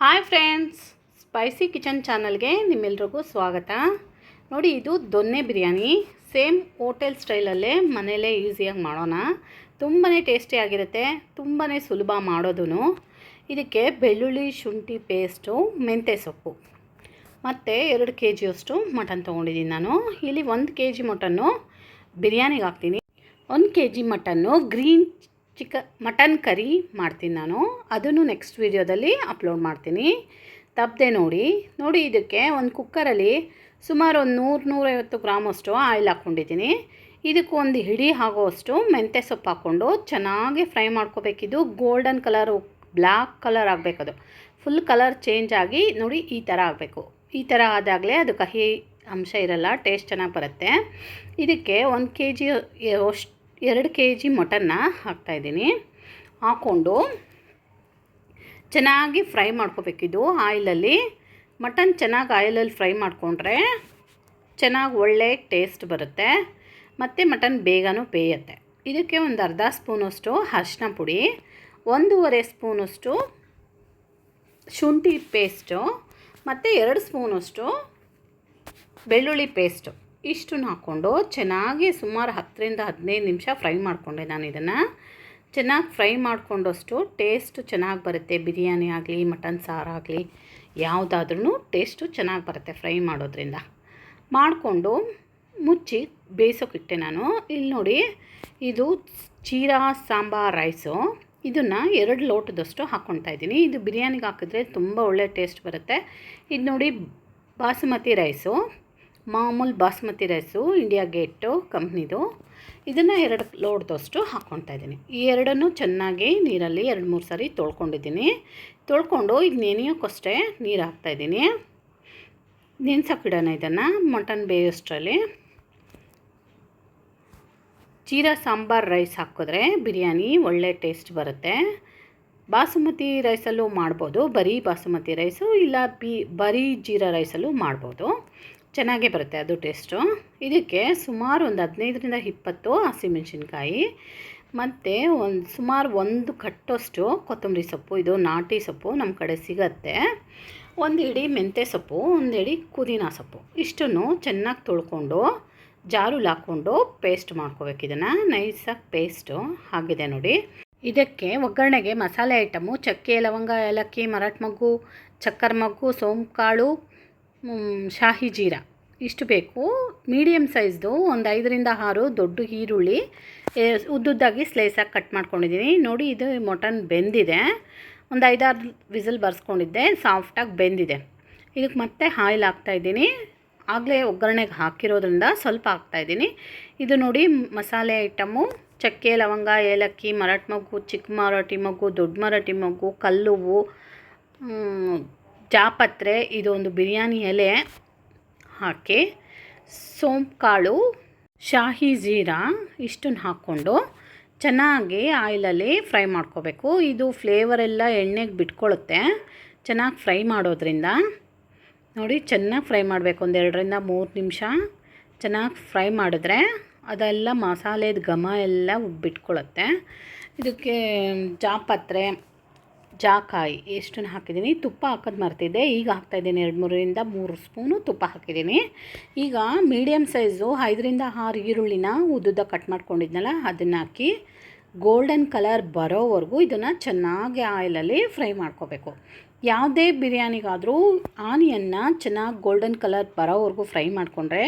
Hi friends, spicy kitchen ಚಾನಲ್ಗೆ ನಿಮ್ಮೆಲ್ರಿಗೂ ಸ್ವಾಗತ. ನೋಡಿ, ಇದು ದೊನ್ನೆ ಬಿರಿಯಾನಿ. ಸೇಮ್ ಹೋಟೆಲ್ ಸ್ಟೈಲಲ್ಲೇ ಮನೆಯಲ್ಲೇ ಈಸಿಯಾಗಿ ಮಾಡೋಣ. ತುಂಬಾ ಟೇಸ್ಟಿಯಾಗಿರುತ್ತೆ ತುಂಬಾ ಸುಲಭ ಮಾಡೋದು ಇದಕ್ಕೆ ಬೆಳ್ಳುಳ್ಳಿ, ಶುಂಠಿ ಪೇಸ್ಟು, ಮೆಂತ್ಯ ಸೊಪ್ಪು. ಮತ್ತು ಎರಡು ಕೆ ಜಿಯಷ್ಟು ಮಟನ್ ತೊಗೊಂಡಿದ್ದೀನಿ ನಾನು. ಇಲ್ಲಿ ಒಂದು ಕೆ ಜಿ ಮಟನ್ನು ಬಿರಿಯಾನಿಗೆ ಹಾಕ್ತೀನಿ. ಒಂದು ಕೆ ಜಿ ಮಟನ್ನು ಗ್ರೀನ್ ಚಿಕ ಮಟನ್ ಕರಿ ಮಾಡ್ತೀನಿ ನಾನು. ಅದನ್ನು ನೆಕ್ಸ್ಟ್ ವೀಡಿಯೋದಲ್ಲಿ ಅಪ್ಲೋಡ್ ಮಾಡ್ತೀನಿ. ತಪ್ಪದೆ ನೋಡಿ. ನೋಡಿ ಇದಕ್ಕೆ ಒಂದು ಕುಕ್ಕರಲ್ಲಿ ಸುಮಾರು ಒಂದು ನೂರು, ನೂರೈವತ್ತು ಗ್ರಾಮಷ್ಟು ಆಯಿಲ್ ಹಾಕ್ಕೊಂಡಿದ್ದೀನಿ. ಇದಕ್ಕೆ ಒಂದು ಹಿಡಿ ಆಗೋವಷ್ಟು ಮೆಂತ್ಯ ಸೊಪ್ಪು ಹಾಕ್ಕೊಂಡು ಚೆನ್ನಾಗಿ ಫ್ರೈ ಮಾಡ್ಕೋಬೇಕಿದು. ಗೋಲ್ಡನ್ ಕಲರು ಬ್ಲ್ಯಾಕ್ ಕಲರ್ ಆಗಬೇಕದು. ಫುಲ್ ಕಲರ್ ಚೇಂಜ್ ಆಗಿ ನೋಡಿ ಈ ಥರ ಆಗಬೇಕು. ಈ ಥರ ಆದಾಗಲೇ ಅದು ಕಹಿ ಅಂಶ ಇರಲ್ಲ ಟೇಸ್ಟ್ ಚೆನ್ನಾಗಿ ಬರುತ್ತೆ. ಇದಕ್ಕೆ ಒಂದು ಕೆ ಜಿ ಅಷ್ಟು ಎರಡು ಕೆ ಜಿ ಮಟನ್ನ ಹಾಕ್ತಾಯಿದ್ದೀನಿ ಹಾಕ್ಕೊಂಡು ಚೆನ್ನಾಗಿ ಫ್ರೈ ಮಾಡ್ಕೋಬೇಕಿದು ಆಯಿಲಲ್ಲಿ. ಮಟನ್ ಚೆನ್ನಾಗಿ ಆಯಿಲಲ್ಲಿ ಫ್ರೈ ಮಾಡಿಕೊಂಡ್ರೆ ಚೆನ್ನಾಗಿ ಒಳ್ಳೆ ಟೇಸ್ಟ್ ಬರುತ್ತೆ. ಮತ್ತು ಮಟನ್ ಬೇಗನೂ ಬೇಯುತ್ತೆ. ಇದಕ್ಕೆ ಒಂದು ಅರ್ಧ ಸ್ಪೂನಷ್ಟು ಅರಿಶಿನ ಪುಡಿ, ಒಂದೂವರೆ ಸ್ಪೂನಷ್ಟು ಶುಂಠಿ ಪೇಸ್ಟು, ಮತ್ತು ಎರಡು ಸ್ಪೂನಷ್ಟು ಬೆಳ್ಳುಳ್ಳಿ ಪೇಸ್ಟು. ಇಷ್ಟನ್ನು ಹಾಕ್ಕೊಂಡು ಚೆನ್ನಾಗಿ ಸುಮಾರು ಹತ್ತರಿಂದ ಹದಿನೈದು ನಿಮಿಷ ಫ್ರೈ ಮಾಡಿಕೊಂಡೆ ನಾನು ಇದನ್ನು. ಚೆನ್ನಾಗಿ ಫ್ರೈ ಮಾಡಿಕೊಂಡಷ್ಟು ಟೇಸ್ಟು ಚೆನ್ನಾಗಿ ಬರುತ್ತೆ. ಬಿರಿಯಾನಿ ಆಗಲಿ, ಮಟನ್ ಸಾರಾಗಲಿ ಯಾವುದಾದ್ರೂ ಟೇಸ್ಟು ಚೆನ್ನಾಗಿ ಬರುತ್ತೆ ಫ್ರೈ ಮಾಡೋದ್ರಿಂದ. ಮಾಡಿಕೊಂಡು ಮುಚ್ಚಿ ಬೇಯಿಸೋಕ್ಕಿಟ್ಟೆ ನಾನು. ಇಲ್ಲಿ ನೋಡಿ, ಇದು ಚೀರಾ ಸಾಂಬಾರ್ ರೈಸು. ಇದನ್ನು ಎರಡು ಲೋಟದಷ್ಟು ಹಾಕ್ಕೊಳ್ತಾ ಇದ್ದೀನಿ. ಇದು ಬಿರಿಯಾನಿಗೆ ಹಾಕಿದ್ರೆ ತುಂಬ ಒಳ್ಳೆ ಟೇಸ್ಟ್ ಬರುತ್ತೆ. ಇದು ನೋಡಿ, ಬಾಸುಮತಿ ರೈಸು. ಮಾಮೂಲು ಬಾಸ್ಮತಿ ರೈಸು ಇಂಡಿಯಾ ಗೇಟು ಕಂಪ್ನಿದು ಇದನ್ನು ಎರಡು ಲೋಡ್ದಷ್ಟು ಹಾಕ್ಕೊಳ್ತಾ ಇದ್ದೀನಿ. ಈ ಎರಡನ್ನು ಚೆನ್ನಾಗಿ ನೀರಲ್ಲಿ ಎರಡು ಮೂರು ಸಾರಿ ತೊಳ್ಕೊಂಡಿದ್ದೀನಿ. ತೊಳ್ಕೊಂಡು ಇದು ನೆನೆಯೋಕ್ಕಷ್ಟೇ ನೀರು ಹಾಕ್ತಾಯಿದ್ದೀನಿ ನೆನ್ಸೋಕ್ಕಿಡೋಣ ಇದನ್ನು, ಮಟನ್ ಬೇಯೋಷ್ಟರಲ್ಲಿ ಜೀರಾ ಸಾಂಬಾರ್ ರೈಸ್ ಹಾಕಿದ್ರೆ ಬಿರಿಯಾನಿ ಒಳ್ಳೆ ಟೇಸ್ಟ್ ಬರುತ್ತೆ. ಬಾಸುಮತಿ ರೈಸಲ್ಲೂ ಮಾಡ್ಬೋದು, ಬರೀ ಬಾಸುಮತಿ ರೈಸು ಇಲ್ಲ ಬಿ, ಬರೀ ಜೀರಾ ರೈಸಲ್ಲೂ ಮಾಡ್ಬೋದು. ಚೆನ್ನಾಗೇ ಬರುತ್ತೆ ಅದು ಟೇಸ್ಟು. ಇದಕ್ಕೆ ಸುಮಾರು ಒಂದು ಹದಿನೈದರಿಂದ ಇಪ್ಪತ್ತು ಹಸಿಮೆಣ್ಸಿನ್ಕಾಯಿ ಮತ್ತು ಒಂದು ಸುಮಾರು ಒಂದು ಕಟ್ಟೋಷ್ಟು ಕೊತ್ತಂಬರಿ ಸೊಪ್ಪು, ಇದು ನಾಟಿ ಸೊಪ್ಪು ನಮ್ಮ ಕಡೆ ಸಿಗತ್ತೆ. ಒಂದು ಇಡೀ ಮೆಂತ್ಯ ಸೊಪ್ಪು, ಒಂದು ಇಡೀ ಪುದೀನ ಸೊಪ್ಪು. ಇಷ್ಟನ್ನು ಚೆನ್ನಾಗಿ ತೊಳ್ಕೊಂಡು ಜಾರುಲಿ ಹಾಕ್ಕೊಂಡು ಪೇಸ್ಟ್ ಮಾಡ್ಕೋಬೇಕು ಇದನ್ನು. ನೈಸಾಗಿ ಪೇಸ್ಟು ಆಗಿದೆ ನೋಡಿ. ಇದಕ್ಕೆ ಒಗ್ಗರಣೆಗೆ ಮಸಾಲೆ ಐಟಮು ಚಕ್ಕೆ, ಲವಂಗ, ಏಲಕ್ಕಿ, ಮರಾಠ ಮಗ್ಗು, ಚಕ್ಕರ್ ಮಗ್ಗು ಸೋಂಕಾಳು ಶಾಹಿ ಜೀರಾ. ಇಷ್ಟು ಬೇಕು. ಮೀಡಿಯಮ್ ಸೈಜ್ದು ಒಂದು ಐದರಿಂದ ಆರು ದೊಡ್ಡ ಈರುಳ್ಳಿ. ಉದ್ದುದ್ದಾಗಿ ಸ್ಲೈಸಾಗಿ ಕಟ್ ಮಾಡ್ಕೊಂಡಿದ್ದೀನಿ ನೋಡಿ ಇದು ಮಟನ್ ಬೆಂದಿದೆ. ಒಂದು ಐದಾರು ವಿಸಿಲ್ ಬರ್ಸ್ಕೊಂಡಿದ್ದೆ. ಸಾಫ್ಟಾಗಿ ಬೆಂದಿದೆ. ಇದಕ್ಕೆ ಮತ್ತೆ ಆಯಿಲ್ ಹಾಕ್ತಾಯಿದ್ದೀನಿ ಆಗಲೇ ಒಗ್ಗರಣೆಗೆ ಹಾಕಿರೋದ್ರಿಂದ ಸ್ವಲ್ಪ ಹಾಕ್ತಾಯಿದ್ದೀನಿ ಇದು ನೋಡಿ ಮಸಾಲೆ ಐಟಮು. ಚಕ್ಕೆ, ಲವಂಗ, ಏಲಕ್ಕಿ, ಮರಾಠಿ ಮಗ್ಗು, ಚಿಕ್ಕ ಮರಾಠಿ ಮಗ್ಗು, ದೊಡ್ಡ ಮರಾಠಿ ಮಗ್ಗು, ಕಲ್ಲುವು ಜಾಪತ್ರೆ ಇದೊಂದು ಬಿರಿಯಾನಿ ಎಲೆ ಹಾಕಿ ಸೋಂಪು ಕಾಳು ಶಾಹಿ ಜೀರಾ ಇಷ್ಟನ್ನು ಹಾಕ್ಕೊಂಡು ಚೆನ್ನಾಗಿ ಆಯಿಲಲ್ಲಿ ಫ್ರೈ ಮಾಡ್ಕೋಬೇಕು. ಇದು ಫ್ಲೇವರ್ ಎಲ್ಲ ಎಣ್ಣೆಗೆ ಬಿಟ್ಕೊಳ್ಳುತ್ತೆ ಚೆನ್ನಾಗಿ ಫ್ರೈ ಮಾಡೋದ್ರಿಂದ. ನೋಡಿ, ಚೆನ್ನಾಗಿ ಫ್ರೈ ಮಾಡಬೇಕು. ಒಂದು ಎರಡರಿಂದ ಮೂರು ನಿಮಿಷ ಚೆನ್ನಾಗಿ ಫ್ರೈ ಮಾಡಿದ್ರೆ ಅದೆಲ್ಲ ಮಸಾಲೆದ ಘಮ ಎಲ್ಲ ಬಿಟ್ಕೊಳ್ಳುತ್ತೆ ಇದಕ್ಕೆ ಜಾಪತ್ರೆ ಜಾಕಾಯಿ, ಎಷ್ಟನ್ನು ಹಾಕಿದ್ದೀನಿ? ತುಪ್ಪ ಹಾಕೋದು ಮರ್ತಿದ್ದೆ. ಈಗ ಹಾಕ್ತಾಯಿದ್ದೀನಿ ಎರಡು ಮೂರರಿಂದ ಮೂರು ಸ್ಪೂನು ತುಪ್ಪ ಹಾಕಿದ್ದೀನಿ. ಈಗ ಮೀಡಿಯಮ್ ಸೈಜು ಐದರಿಂದ ಆರು ಈರುಳ್ಳಿನ ಉದ್ದುದ ಕಟ್ ಮಾಡ್ಕೊಂಡಿದ್ನಲ್ಲ, ಅದನ್ನು ಹಾಕಿ ಗೋಲ್ಡನ್ ಕಲರ್ ಬರೋವರೆಗೂ ಇದನ್ನು ಚೆನ್ನಾಗಿ ಆಯಿಲಲ್ಲಿ ಫ್ರೈ ಮಾಡ್ಕೋಬೇಕು. ಯಾವುದೇ ಬಿರಿಯಾನಿಗಾದರೂ ಆನಿಯನ್ನ ಚೆನ್ನಾಗಿ ಗೋಲ್ಡನ್ ಕಲರ್ ಬರೋವರೆಗೂ ಫ್ರೈ ಮಾಡಿಕೊಂಡ್ರೆ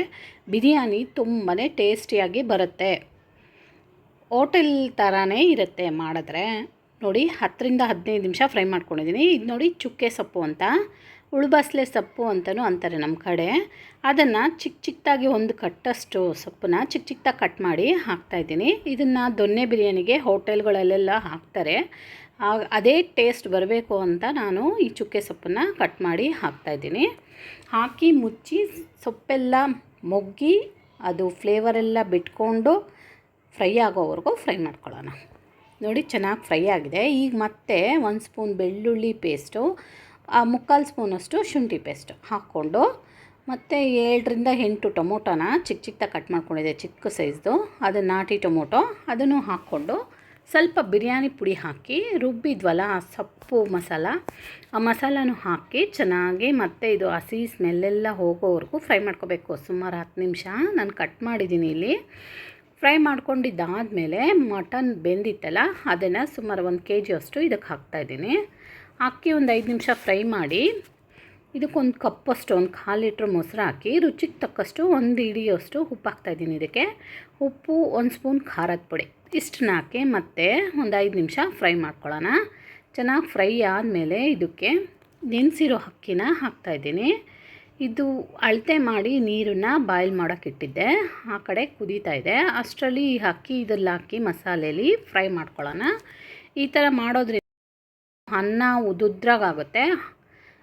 ಬಿರಿಯಾನಿ ತುಂಬಾ ಟೇಸ್ಟಿಯಾಗಿ ಬರುತ್ತೆ. ಹೋಟೆಲ್ ಥರನೇ ಇರುತ್ತೆ ಮಾಡಿದ್ರೆ. ನೋಡಿ ಹತ್ತರಿಂದ ಹದಿನೈದು ನಿಮಿಷ ಫ್ರೈ ಮಾಡ್ಕೊಂಡಿದ್ದೀನಿ. ಇದು ನೋಡಿ ಚುಕ್ಕೆ ಸೊಪ್ಪು ಅಂತ. ಉಳ್ಬಸ್ಲೆ ಸೊಪ್ಪು ಅಂತಲೂ ಅಂತಾರೆ ನಮ್ಮ ಕಡೆ. ಅದನ್ನು ಚಿಕ್ಕ ಚಿಕ್ಕದಾಗಿ ಒಂದು ಕಟ್ಟಷ್ಟು ಸೊಪ್ಪನ್ನ ಚಿಕ್ಕ ಚಿಕ್ಕದಾಗಿ ಕಟ್ ಮಾಡಿ ಹಾಕ್ತಾಯಿದ್ದೀನಿ ಇದನ್ನು ದೊನ್ನೆ ಬಿರಿಯಾನಿಗೆ ಹೋಟೆಲ್ಗಳಲ್ಲೆಲ್ಲ ಹಾಕ್ತಾರೆ. ಅದೇ ಟೇಸ್ಟ್ ಬರಬೇಕು ಅಂತ ನಾನು ಈ ಚುಕ್ಕೆ ಸೊಪ್ಪನ್ನು ಕಟ್ ಮಾಡಿ ಹಾಕ್ತಾಯಿದ್ದೀನಿ ಹಾಕಿ ಮುಚ್ಚಿ ಸೊಪ್ಪೆಲ್ಲ ಮೊಗ್ಗಿ ಅದು ಫ್ಲೇವರೆಲ್ಲ ಬಿಟ್ಕೊಂಡು ಫ್ರೈ ಆಗೋವರೆಗೂ ಫ್ರೈ ಮಾಡ್ಕೊಳ್ಳೋಣ. ನೋಡಿ ಚೆನ್ನಾಗಿ ಫ್ರೈ ಆಗಿದೆ. ಈಗ ಮತ್ತೆ ಒಂದು ಸ್ಪೂನ್ ಬೆಳ್ಳುಳ್ಳಿ ಪೇಸ್ಟು ಮುಕ್ಕಾಲು ಸ್ಪೂನಷ್ಟು ಶುಂಠಿ ಪೇಸ್ಟ್ ಹಾಕ್ಕೊಂಡು ಮತ್ತು ಏಳರಿಂದ ಎಂಟು ಟೊಮೊಟೊನ ಚಿಕ್ಕ ಚಿಕ್ಕದಾಗಿ ಕಟ್ ಮಾಡ್ಕೊಂಡಿದೆ, ಚಿಕ್ಕ ಸೈಜ್ದು. ಅದು ನಾಟಿ ಟೊಮೊಟೊ, ಅದನ್ನು ಹಾಕ್ಕೊಂಡು ಸ್ವಲ್ಪ ಬಿರಿಯಾನಿ ಪುಡಿ ಹಾಕಿ, ರುಬ್ಬಿದ್ವಲ್ಲ ಆ ಸೊಪ್ಪು ಮಸಾಲ, ಆ ಮಸಾಲನೂ ಹಾಕಿ ಚೆನ್ನಾಗಿ ಮತ್ತೆ ಇದು ಹಸಿ ಸ್ಮೆಲ್ಲೆಲ್ಲ ಹೋಗೋವರೆಗೂ ಫ್ರೈ ಮಾಡ್ಕೋಬೇಕು. ಸುಮಾರು ಹತ್ತು ನಿಮಿಷ ನಾನು ಕಟ್ ಮಾಡಿದ್ದೀನಿ ಇಲ್ಲಿ. ಫ್ರೈ ಮಾಡ್ಕೊಂಡಿದ್ದಾದಮೇಲೆ ಮಟನ್ ಬೆಂದಿತ್ತಲ್ಲ, ಅದನ್ನು ಸುಮಾರು ಒಂದು ಕೆ ಜಿಯಷ್ಟು ಇದಕ್ಕೆ ಹಾಕ್ತಾಯಿದ್ದೀನಿ ಅಕ್ಕಿ ಒಂದು ಐದು ನಿಮಿಷ ಫ್ರೈ ಮಾಡಿ, ಇದಕ್ಕೊಂದು ಕಪ್ಪಷ್ಟು ಒಂದು ಕಾಲು ಲೀಟ್ರ್ ಮೊಸರು ಹಾಕಿ ರುಚಿಗೆ ತಕ್ಕಷ್ಟು ಒಂದು ಇಡಿಯಷ್ಟು ಉಪ್ಪು ಹಾಕ್ತಾಯಿದ್ದೀನಿ ಇದಕ್ಕೆ. ಉಪ್ಪು ಒಂದು ಸ್ಪೂನ್ ಖಾರದ ಪುಡಿ. ಇಷ್ಟನ್ನ ಹಾಕಿ ಮತ್ತೆ ಒಂದು ಐದು ನಿಮಿಷ ಫ್ರೈ ಮಾಡ್ಕೊಳ್ಳೋಣ. ಚೆನ್ನಾಗಿ ಫ್ರೈ ಆದಮೇಲೆ ಇದಕ್ಕೆ ನೆನೆಸಿರೋ ಅಕ್ಕಿನ ಹಾಕ್ತಾಯಿದ್ದೀನಿ ಇದು ಅಳತೆ ಮಾಡಿ ನೀರನ್ನು ಬಾಯ್ಲ್ ಮಾಡೋಕೆ ಇಟ್ಟಿದ್ದೆ. ಆ ಕಡೆ ಕುದೀತಾ ಇದೆ. ಅಷ್ಟರಲ್ಲಿ ಅಕ್ಕಿ ಇದರಲ್ಲಿ ಹಾಕಿ ಮಸಾಲೆಯಲ್ಲಿ ಫ್ರೈ ಮಾಡ್ಕೊಳ್ಳೋಣ. ಈ ಥರ ಮಾಡೋದ್ರಿಂದ ಅನ್ನ ಉದುದ್ರಾಗುತ್ತೆ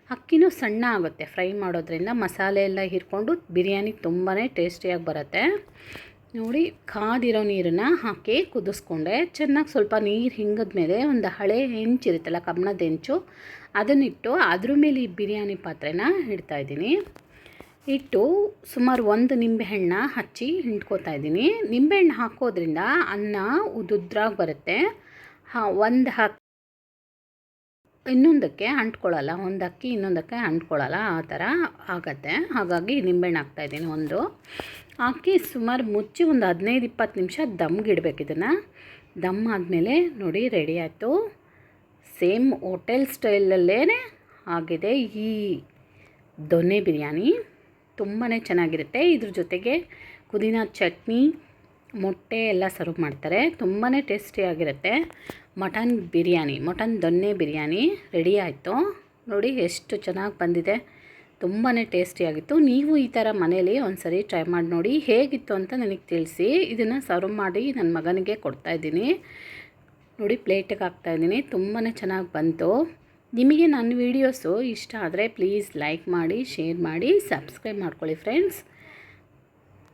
ಅಕ್ಕಿನೂ ಸಣ್ಣ ಆಗುತ್ತೆ. ಫ್ರೈ ಮಾಡೋದ್ರಿಂದ ಮಸಾಲೆ ಎಲ್ಲ ಹಿರ್ಕೊಂಡು ಬಿರಿಯಾನಿ ತುಂಬಾ ಟೇಸ್ಟಿಯಾಗಿ ಬರುತ್ತೆ. ನೋಡಿ, ಕಾದಿರೋ ನೀರನ್ನು ಹಾಕಿ ಕುದಿಸ್ಕೊಂಡೆ. ಚೆನ್ನಾಗಿ ಸ್ವಲ್ಪ ನೀರು ಹಿಂಗದ ಮೇಲೆ ಒಂದು ಹಳೆ ಹೆಂಚಿರುತ್ತಲ್ಲ ಕಬ್ಬಣದ ಹೆಂಚು ಅದನ್ನಿಟ್ಟು ಅದ್ರ ಮೇಲೆ ಈ ಬಿರಿಯಾನಿ ಪಾತ್ರೆನ ಇಡ್ತಾಯಿದ್ದೀನಿ ಇಟ್ಟು ಸುಮಾರು ಒಂದು ನಿಂಬೆಹಣ್ಣ ಹಚ್ಚಿ ಹಿಂಡ್ಕೋತಾ ಇದ್ದೀನಿ. ನಿಂಬೆಹಣ್ಣು ಹಾಕೋದ್ರಿಂದ ಅನ್ನ ಉದುದ್ರಾಗಿ ಬರುತ್ತೆ. ಹಾಂ, ಒಂದು ಹಾಕಿ ಇನ್ನೊಂದಕ್ಕೆ ಅಂಟ್ಕೊಳ್ಳಲ್ಲ, ಒಂದು ಅಕ್ಕಿ ಇನ್ನೊಂದಕ್ಕೆ ಅಂಟ್ಕೊಳ್ಳಲ್ಲ, ಆ ಥರ ಆಗತ್ತೆ. ಹಾಗಾಗಿ ನಿಂಬೆಹಣ್ಣು ಹಾಕ್ತಾಯಿದ್ದೀನಿ ಒಂದು. ಹಾಕಿ ಸುಮಾರು ಮುಚ್ಚಿ ಒಂದು ಹದಿನೈದು ಇಪ್ಪತ್ತು ನಿಮಿಷ ದಮ್ಗಿಡ್ಬೇಕು ಇದನ್ನು. ದಮ್ ಆದಮೇಲೆ ನೋಡಿ ರೆಡಿ ಆಯಿತು. ಸೇಮ್ ಹೋಟೆಲ್ ಸ್ಟೈಲಲ್ಲೇ ಆಗಿದೆ ಈ ದೊನ್ನೆ ಬಿರಿಯಾನಿ. ತುಂಬಾ ಚೆನ್ನಾಗಿರುತ್ತೆ. ಇದ್ರ ಜೊತೆಗೆ ಪುದೀನ ಚಟ್ನಿ ಮೊಟ್ಟೆ ಎಲ್ಲ ಸರ್ವ್ ಮಾಡ್ತಾರೆ. ತುಂಬಾ ಟೇಸ್ಟಿಯಾಗಿರುತ್ತೆ mutton biryani, mutton donne biryani ready ಆಯಿತು. ನೋಡಿ ಎಷ್ಟು ಚೆನ್ನಾಗಿ ಬಂದಿದೆ. ತುಂಬಾ ಟೇಸ್ಟಿಯಾಗಿತ್ತು ನೀವು ಈ ಥರ ಮನೇಲಿ ಒಂದು ಸರಿ ಟ್ರೈ ಮಾಡಿ ನೋಡಿ ಹೇಗಿತ್ತು ಅಂತ ನನಗೆ ತಿಳಿಸಿ. ಇದನ್ನು ಸರ್ವ್ ಮಾಡಿ ನನ್ನ ಮಗನಿಗೆ ಕೊಡ್ತಾ ಇದ್ದೀನಿ. ನೋಡಿ ಪ್ಲೇಟಿಗೆ ಹಾಕ್ತಾಯಿದ್ದೀನಿ ತುಂಬಾ ಚೆನ್ನಾಗಿ ಬಂತು. ನಿಮಗೆ ನನ್ನ ವೀಡಿಯೋಸು ಇಷ್ಟ ಆದರೆ ಪ್ಲೀಸ್ ಲೈಕ್ ಮಾಡಿ, ಶೇರ್ ಮಾಡಿ, ಸಬ್ಸ್ಕ್ರೈಬ್ ಮಾಡ್ಕೊಳ್ಳಿ ಫ್ರೆಂಡ್ಸ್.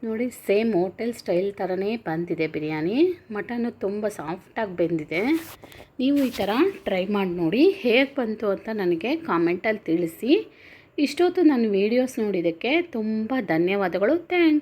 ನೋಡಿ, ಸೇಮ್ ಹೋಟೆಲ್ ಸ್ಟೈಲ್ ಥರನೇ ಬಂದಿದೆ ಬಿರಿಯಾನಿ. ಮಟನು ತುಂಬ ಸಾಫ್ಟಾಗಿ ಬೆಂದಿದೆ. ನೀವು ಈ ಥರ ಟ್ರೈ ಮಾಡಿ ನೋಡಿ, ಹೇಗೆ ಬಂತು ಅಂತ ನನಗೆ ಕಾಮೆಂಟಲ್ಲಿ ತಿಳಿಸಿ. ಇಷ್ಟೊತ್ತು ನನ್ನ ವೀಡಿಯೋಸ್ ನೋಡಿದ್ದಕ್ಕೆ ತುಂಬ ಧನ್ಯವಾದಗಳು. ಥ್ಯಾಂಕ್ಸ್.